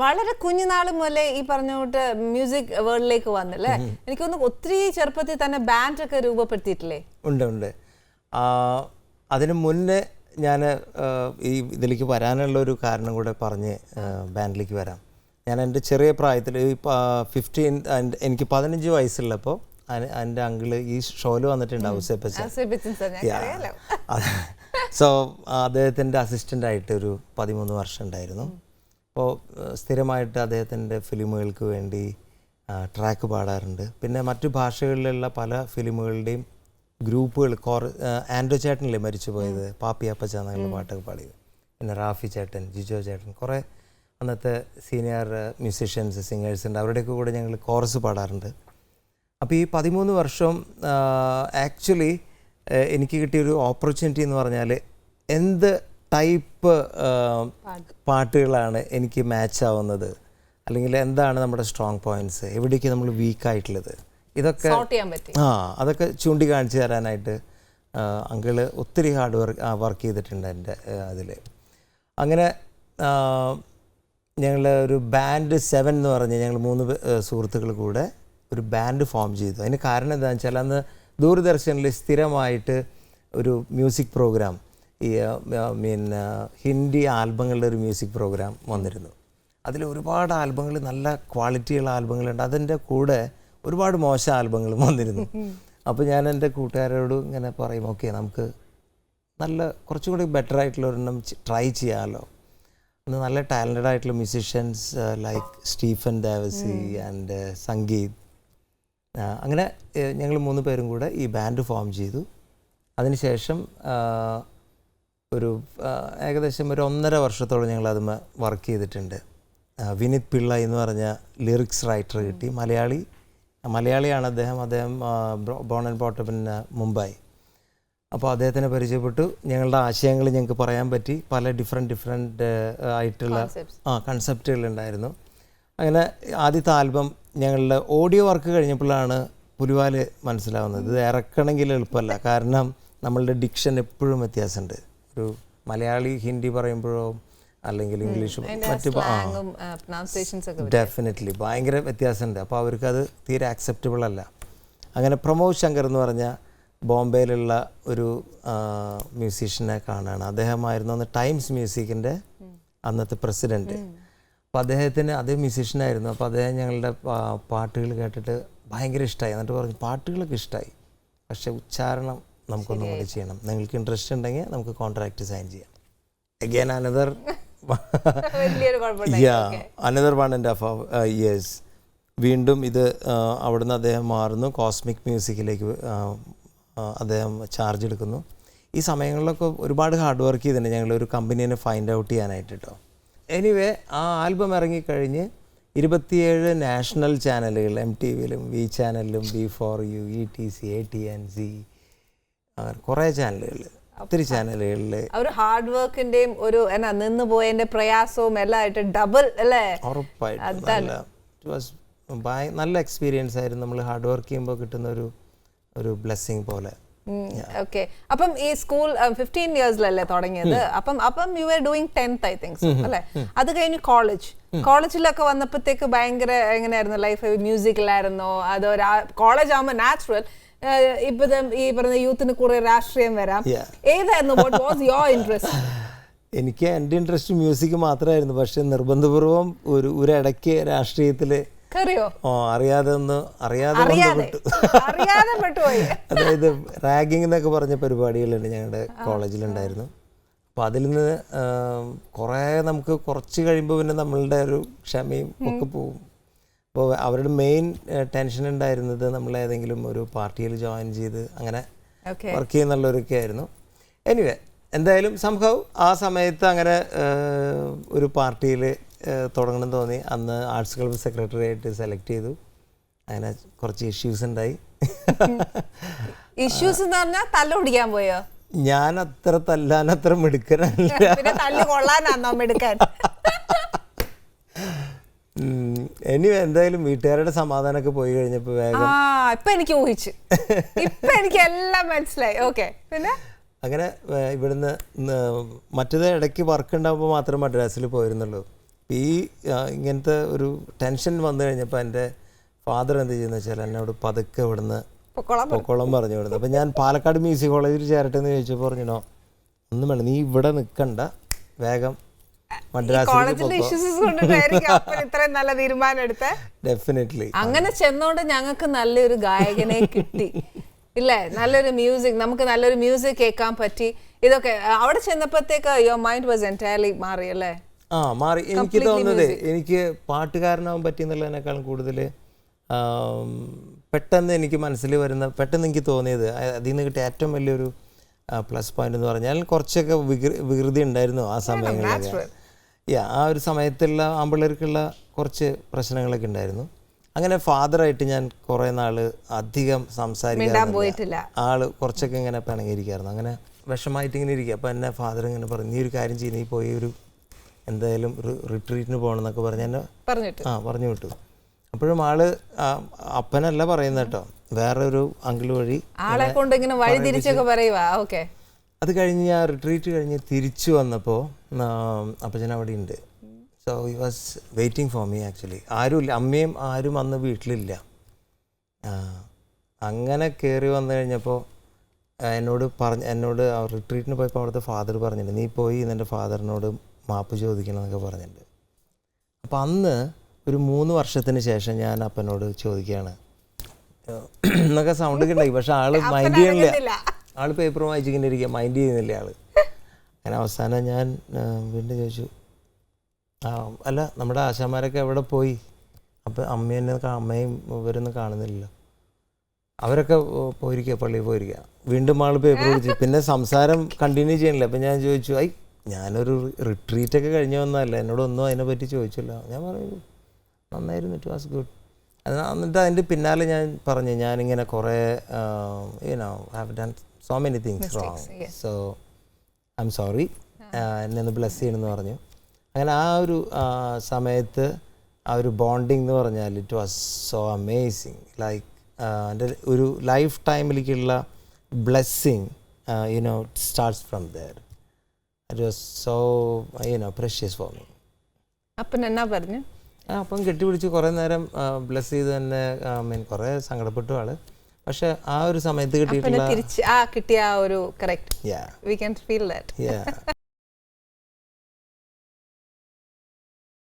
വളരെ കുഞ്ഞുനാൾ മുതലേ ഈ പറഞ്ഞ കൂട്ട് മ്യൂസിക് വേൾഡിലേക്ക് വന്നല്ലേ? എനിക്കൊന്ന് ഒത്തിരി ചെറുപ്പത്തിൽ തന്നെ ബാൻഡ് ഒക്കെ രൂപപ്പെടുത്തിയിട്ടില്ലേ? ഉണ്ട് ഉണ്ട്. അതിന് മുന്നേ ഞാൻ ഈ ഇതിലേക്ക് വരാനുള്ള ഒരു കാരണം കൂടെ പറഞ്ഞ് ബാൻഡിലേക്ക് വരാം. ഞാൻ എന്റെ ചെറിയ പ്രായത്തിൽ ഈ ഫിഫ്റ്റീൻ എനിക്ക് പതിനഞ്ച് വയസ്സുള്ളപ്പോൾ എന്റെ അങ്കിൾ ഈ ഷോയിൽ വന്നിട്ടുണ്ട് സോ അദ്ദേഹത്തിന്റെ അസിസ്റ്റന്റായിട്ട് ഒരു പതിമൂന്ന് വർഷം ഉണ്ടായിരുന്നു. അപ്പോൾ സ്ഥിരമായിട്ട് അദ്ദേഹത്തിന്റെ ഫിലിമുകൾക്ക് വേണ്ടി ട്രാക്ക് പാടാറുണ്ട്. പിന്നെ മറ്റു ഭാഷകളിലുള്ള പല ഫിലിമുകളുടെയും ഗ്രൂപ്പുകൾ കോർ ആൻഡോ ചേട്ടനില്ലേ മരിച്ചു പോയത്? പാപ്പിയപ്പച്ച എന്നുള്ള പാട്ടൊക്കെ പാടിയത്. പിന്നെ റാഫി ചേട്ടൻ ജിജോ ചേട്ടൻ കുറേ അന്നത്തെ സീനിയർ മ്യൂസിഷ്യൻസ് സിംഗേഴ്സ് ഉണ്ട്. അവരുടെയൊക്കെ കൂടെ ഞങ്ങൾ കോറസ് പാടാറുണ്ട്. അപ്പോൾ ഈ പതിമൂന്ന് വർഷം ആക്ച്വലി എനിക്ക് കിട്ടിയൊരു ഓപ്പർച്യൂണിറ്റി എന്ന് പറഞ്ഞാൽ എന്ത് ടൈപ്പ് പാട്ടുകളാണ് എനിക്ക് മാച്ച് ആവുന്നത്. അല്ലെങ്കിൽ എന്താണ് നമ്മുടെ സ്ട്രോങ് പോയിന്റ്സ് എവിടേക്ക് നമ്മൾ വീക്ക് ആയിട്ടുള്ളത്? ഇതൊക്കെ ആ അതൊക്കെ ചൂണ്ടിക്കാണിച്ച് തരാനായിട്ട് അങ്കിൾ ഒത്തിരി ഹാർഡ് വർക്ക് വർക്ക് ചെയ്തിട്ടുണ്ട് എന്റെ അതിൽ അങ്ങനെ ഞങ്ങൾ ഒരു ബാൻഡ് സെവൻ എന്ന് പറഞ്ഞ് ഞങ്ങൾ മൂന്ന് സുഹൃത്തുക്കൾ കൂടെ ഒരു ബാൻഡ് ഫോം ചെയ്തു. അതിന് കാരണം എന്താണെന്ന് വെച്ചാൽ അന്ന് ദൂരദർശനിൽ സ്ഥിരമായിട്ട് ഒരു മ്യൂസിക് പ്രോഗ്രാം ഈ പിന്നെ ഹിന്ദി ആൽബങ്ങളുടെ ഒരു മ്യൂസിക് പ്രോഗ്രാം വന്നിരുന്നു. അതിൽ ഒരുപാട് ആൽബങ്ങൾ നല്ല ക്വാളിറ്റിയുള്ള ആൽബങ്ങളുണ്ട്. അതിന്റെ കൂടെ ഒരുപാട് മോശം ആൽബങ്ങളും വന്നിരുന്നു. അപ്പോൾ ഞാൻ എന്റെ കൂട്ടുകാരോട് ഇങ്ങനെ പറയും ഓക്കെ നമുക്ക് നല്ല കുറച്ചും കൂടി ബെറ്റർ ആയിട്ടുള്ള ഒരെണ്ണം ട്രൈ ചെയ്യാമല്ലോ ഒന്ന് നല്ല ടാലന്റഡ് ആയിട്ടുള്ള musicians like Stephen Devassy and Sangeeth അങ്ങനെ ഞങ്ങൾ മൂന്ന് പേരും കൂടെ ഈ ബാൻഡ് ഫോം ചെയ്തു. അതിനുശേഷം ഒരു ഏകദേശം ഒരു ഒന്നര വർഷത്തോളം ഞങ്ങൾ അതുമ വർക്ക് ചെയ്തിട്ടുണ്ട്. വിനീത് പിള്ള എന്ന് പറഞ്ഞ ലിറിക്സ് റൈറ്റർ കിട്ടി. മലയാളി മലയാളിയാണ് അദ്ദേഹം. അദ്ദേഹം born and brought up in Mumbai. അപ്പോൾ അദ്ദേഹത്തിനെ പരിചയപ്പെട്ടു. ഞങ്ങളുടെ ആശയങ്ങൾ ഞങ്ങൾക്ക് പറയാൻ പറ്റി. പല ഡിഫറെന്റ് ഡിഫറെന്റ് ആയിട്ടുള്ള ആ കൺസെപ്റ്റുകൾ ഉണ്ടായിരുന്നു. അങ്ങനെ ആദ്യത്തെ ആൽബം ഞങ്ങളുടെ ഓഡിയോ വർക്ക് കഴിഞ്ഞപ്പോഴാണ് പുലിവാൽ മനസ്സിലാവുന്നത്. ഇത് ഇറക്കണമെങ്കിൽ എളുപ്പമല്ല. കാരണം നമ്മളുടെ ഡിക്ഷൻ എപ്പോഴും വ്യത്യാസമുണ്ട്. ഒരു മലയാളി ഹിന്ദി പറയുമ്പോഴോ അല്ലെങ്കിൽ ഇംഗ്ലീഷ് മറ്റു ഡെഫിനറ്റ്ലി ഭയങ്കര വ്യത്യാസമുണ്ട്. അപ്പോൾ അവർക്കത് തീരെ ആക്സെപ്റ്റബിൾ അല്ല. അങ്ങനെ പ്രമോദ് ശങ്കർ എന്ന് പറഞ്ഞ ബോംബെയിലുള്ള ഒരു മ്യൂസീഷ്യനെ കാണുകയാണ് അദ്ദേഹമായിരുന്നു അന്ന് ടൈംസ് മ്യൂസിക്കിന്റെ അന്നത്തെ പ്രസിഡന്റ് അപ്പോൾ അദ്ദേഹത്തിന് അതേ മ്യൂസീഷ്യനായിരുന്നു അപ്പോൾ അദ്ദേഹം ഞങ്ങളുടെ പാട്ടുകൾ കേട്ടിട്ട് ഭയങ്കര ഇഷ്ടമായി എന്നിട്ട് പറഞ്ഞു പാട്ടുകളൊക്കെ ഇഷ്ടമായി പക്ഷേ ഉച്ചാരണം നമുക്കൊന്നും കൂടി ചെയ്യണം. നിങ്ങൾക്ക് ഇൻട്രസ്റ്റ് ഉണ്ടെങ്കിൽ നമുക്ക് കോൺട്രാക്ട് സൈൻ ചെയ്യാം. Again another yeah another one and half years വീണ്ടും ഇത് അവിടുന്ന് അദ്ദേഹം മാറുന്നു. കോസ്മിക് മ്യൂസിക്കിലേക്ക് അദ്ദേഹം ചാർജ് എടുക്കുന്നു. ഈ സമയങ്ങളിലൊക്കെ ഒരുപാട് ഹാർഡ് വർക്ക് ചെയ്തിട്ടുണ്ട്. ഞങ്ങൾ ഒരു കമ്പനീനെ ഫൈൻഡ് ഔട്ട് ചെയ്യാനായിട്ട് കേട്ടോ എനിവേ ആ ആൽബം ഇറങ്ങിക്കഴിഞ്ഞ് ഇരുപത്തിയേഴ് നാഷണൽ ചാനലുകൾ എം ടി വിയിലും വി ചാനലിലും B four U E T C A T N C കുറേ ചാനലുകൾ ഒത്തിരി ചാനലുകളിൽ ഒരു ഹാർഡ് വർക്കിന്റെയും ഒരു എന്നാ നിന്ന് പോയതിന്റെ പ്രയാസവും എല്ലാം ആയിട്ട് ഡബിൾ അല്ലേ? ഉറപ്പായിട്ടും. നല്ല നല്ല എക്സ്പീരിയൻസ് ആയിരുന്നു നമ്മൾ ഹാർഡ് വർക്ക് ചെയ്യുമ്പോൾ കിട്ടുന്ന ഒരു ഒരു ബ്ലെസ്സിങ് പോലെ. ഓക്കെ അപ്പം ഈ സ്കൂൾ ഫിഫ്റ്റീൻ ഇയേഴ്സിലല്ലേ തുടങ്ങിയത്? അപ്പം അപ്പം you are doing tenth I thinks അല്ലേ? അത് കഴിഞ്ഞ് കോളേജ് കോളേജിലൊക്കെ വന്നപ്പോഴത്തേക്ക് ഭയങ്കര എങ്ങനെയായിരുന്നു? ലൈഫ് മ്യൂസിക്കിലായിരുന്നോ അതോ കോളേജ് ആകുമ്പോൾ നാച്ചുറൽ ഇപ്പൊ ഈ പറഞ്ഞ യൂത്തിന് കുറെ രാഷ്ട്രീയം വരാം. ഏതായിരുന്നു? വാട്ട് വാസ് യോർ ഇൻട്രസ്റ്റ് എനിക്ക് എന്റെ ഇൻട്രസ്റ്റ് മ്യൂസിക് മാത്രമായിരുന്നു. പക്ഷെ നിർബന്ധപൂർവം ഒരു ഒരിടയ്ക്ക് രാഷ്ട്രീയത്തിൽ ഓ അറിയാതെ ഒന്ന് അറിയാതെ അതായത് റാഗിംഗ് എന്നൊക്കെ പറഞ്ഞ പരിപാടികളുണ്ട് ഞങ്ങളുടെ കോളേജിലുണ്ടായിരുന്നു. അപ്പോൾ അതിൽ നിന്ന് കുറേ നമുക്ക് കുറച്ച് കഴിയുമ്പോൾ പിന്നെ നമ്മളുടെ ഒരു ക്ഷമയും ഒക്കെ പോവും അപ്പോൾ അവരുടെ മെയിൻ ടെൻഷൻ ഉണ്ടായിരുന്നത് നമ്മൾ ഏതെങ്കിലും ഒരു പാർട്ടിയിൽ ജോയിൻ ചെയ്ത് അങ്ങനെ വർക്ക് ചെയ്യുന്നുള്ളവരൊക്കെ ആയിരുന്നു. എനിവേ എന്തായാലും സംഭവം ആ സമയത്ത് അങ്ങനെ ഒരു പാർട്ടിയിൽ തുടങ്ങണം തോന്നി. അന്ന് ആർട്സ് ക്ലബ്ബ് സെക്രട്ടറി ആയിട്ട് സെലക്ട് ചെയ്തു. അങ്ങനെ കുറച്ച് ഇഷ്യൂസ് ഉണ്ടായി. ഇഷ്യൂസ് എന്ന് പറഞ്ഞാൽ തല്ല ഓടിക്കാൻ പോയോ? ഞാൻ അത്ര തല്ലാൻ അത്ര മിടുക്കനല്ല. തല്ല് കൊള്ളാനാണോ എനിവേ എന്തായാലും വീട്ടുകാരുടെ സമാധാനമൊക്കെ പോയി കഴിഞ്ഞപ്പോൾ വേഗം ആ ഇപ്പൊ എനിക്ക് ഊഹിച്ചു. ഇപ്പൊ എനിക്ക് എല്ലാം മനസ്സിലായി. ഓക്കെ പിന്നെ? അങ്ങനെ ഏഹ്, ഇവിടുന്ന് ന- മറ്റേത് ഇടയ്ക്ക് വർക്ക് ഉണ്ടാകുമ്പോൾ മാത്രം മദ്രാസിൽ പോയിരുന്നുള്ളൂ. ഈ ആ, ഇങ്ങനത്തെ ഒരു ടെൻഷൻ വന്നു കഴിഞ്ഞപ്പോൾ എന്റെ ഫാദർ എന്ത് ചെയ്യുന്ന വെച്ചാൽ എന്നോട് പതുക്കെ ഇവിടുന്ന് പൊക്കോളാം പൊക്കോളം പറഞ്ഞു വിടുന്നത് അപ്പം ഞാൻ പാലക്കാട് മ്യൂസിക് കോളേജിൽ ചേരട്ടെ എന്ന് ചോദിച്ചപ്പോൾ പറഞ്ഞോ ഒന്നും വേണ്ട നീ ഇവിടെ നിൽക്കണ്ട വേഗം ഡെഫിനറ്റ്ലി അങ്ങനെ ചെന്നോണ്ട് ഞങ്ങൾക്ക് നല്ലൊരു ഗായകനെ കിട്ടി. ഇല്ലേ? നല്ലൊരു മ്യൂസിക് നമുക്ക് നല്ലൊരു മ്യൂസിക് കേൾക്കാൻ പറ്റി. ഇതൊക്കെ അവിടെ ചെന്നപ്പോഴത്തേക്ക് യുവർ മൈൻഡ് വാസ് എന്റയർലി മാറി അല്ലേ? ആ മാറി. എനിക്ക് തോന്നുന്നത് എനിക്ക് പാട്ടുകാരനാവാൻ പറ്റിയെന്നുള്ളതിനേക്കാളും കൂടുതൽ പെട്ടെന്ന് എനിക്ക് മനസ്സിൽ വരുന്ന പെട്ടെന്ന് എനിക്ക് തോന്നിയത് അതിൽ നിന്ന് കിട്ടിയ ഏറ്റവും വലിയൊരു പ്ലസ് പോയിന്റ് എന്ന് പറഞ്ഞാൽ കുറച്ചൊക്കെ വികൃ വികൃതി ഉണ്ടായിരുന്നു ആ സമയങ്ങളിലൊക്കെ. യാ ആ ഒരു സമയത്തുള്ള ആമ്പിള്ളേർക്കുള്ള കുറച്ച് പ്രശ്നങ്ങളൊക്കെ ഉണ്ടായിരുന്നു. അങ്ങനെ ഫാദറായിട്ട് ഞാൻ കുറേ നാൾ അധികം സംസാരിക്കാൻ പോയിട്ടില്ല. ആൾ കുറച്ചൊക്കെ ഇങ്ങനെ പിണങ്ങിയിരിക്കായിരുന്നു. അങ്ങനെ വിഷമായിട്ട് ഇങ്ങനെ ഇരിക്കുക. അപ്പോൾ എന്നെ ഫാദർ ഇങ്ങനെ പറഞ്ഞു നീ ഒരു കാര്യം ചെയ്യുന്ന നീ പോയി ഒരു എന്തായാലും ഒരു റിട്രീറ്റിന് പോകണം എന്നൊക്കെ പറഞ്ഞ് എന്നെ പറഞ്ഞിട്ട്. ആ പറഞ്ഞു വിട്ടു. അപ്പോഴും ആൾ അപ്പനല്ല പറയുന്ന കേട്ടോ. വേറെ ഒരു അങ്കിൾ വഴി ആളെ കൊണ്ട് ഇങ്ങനെ വഴി തിരിച്ചൊക്കെ പറയുവാ? ഓക്കെ. അത് കഴിഞ്ഞ് ഞാൻ റിട്രീറ്റ് കഴിഞ്ഞ് തിരിച്ചു വന്നപ്പോൾ അപ്പച്ചൻ അവിടെ ഉണ്ട് so he was waiting for me actually ആരുമില്ല. അമ്മയും ആരും അന്ന് വീട്ടിലില്ല. അങ്ങനെ കയറി വന്നു കഴിഞ്ഞപ്പോൾ എന്നോട് പറഞ്ഞ് എന്നോട് റിട്രീറ്റിന് പോയപ്പോൾ അവിടുത്തെ ഫാദർ പറഞ്ഞിട്ടുണ്ട്. നീ പോയി നിന്റെ ഫാദറിനോട് മാപ്പ് ചോദിക്കണം എന്നൊക്കെ പറഞ്ഞിട്ടുണ്ട്. അപ്പോൾ അന്ന് ഒരു മൂന്ന് വർഷത്തിന് ശേഷം ഞാൻ അപ്പനോട് ചോദിക്കുകയാണ്. എന്നൊക്കെ സൗണ്ട് കിട്ടി ഉണ്ടായി പക്ഷെ ആൾ മൈൻഡ് ചെയ്യണില്ല. ആൾ പേപ്പർ വായിച്ചിങ്ങനെ ഇരിക്കുക മൈൻഡ് ചെയ്യുന്നില്ല ആൾ അങ്ങനെ അവസാനം ഞാൻ വീണ്ടും ചോദിച്ചു ആ അല്ല നമ്മുടെ ആശാമാരൊക്കെ എവിടെ പോയി? അപ്പം അമ്മേനെ അമ്മയും ഇവരൊന്നും കാണുന്നില്ലല്ലോ. അവരൊക്കെ പോയിരിക്കുക പള്ളിയിൽ പോയിരിക്കുക വീണ്ടും ആൾ പേപ്പർ പിടിച്ചു പിന്നെ സംസാരം കണ്ടിന്യൂ ചെയ്യണില്ല. അപ്പം ഞാൻ ചോദിച്ചു ഐ ഞാനൊരു റിട്രീറ്റൊക്കെ കഴിഞ്ഞ് വന്നതല്ല? എന്നോടൊന്നും അതിനെപ്പറ്റി ചോദിച്ചില്ല. ഞാൻ പറഞ്ഞു നന്നായിരുന്നു ഇറ്റ് വാസ് ഗുഡ്. എന്നിട്ട് അതിന്റെ പിന്നാലെ ഞാൻ പറഞ്ഞു ഞാനിങ്ങനെ കുറേ you know have done so many things wrong so I'm sorry എന്നെ ഒന്ന് ബ്ലെസ് ചെയ്യണമെന്ന് പറഞ്ഞു. അങ്ങനെ ആ ഒരു സമയത്ത് ആ ഒരു ബോണ്ടിങ് എന്ന് പറഞ്ഞാൽ it was so amazing like എന്റെ ഒരു life ടൈമിലേക്കുള്ള blessing you know starts from there it was so you know precious for me അപ്പം എന്നാ പറഞ്ഞു? അപ്പം കെട്ടിപ്പിടിച്ച് കുറേ നേരം ബ്ലെസ് ചെയ്ത് തന്നെ ഐ മീൻ കുറേ സങ്കടപ്പെട്ടു ആൾ. പക്ഷെ ആ ഒരു സമയത്ത് കിട്ടിയിട്ടുള്ള തിരിച്ച് ആ കിട്ടിയ ആ ഒരു correct we can feel that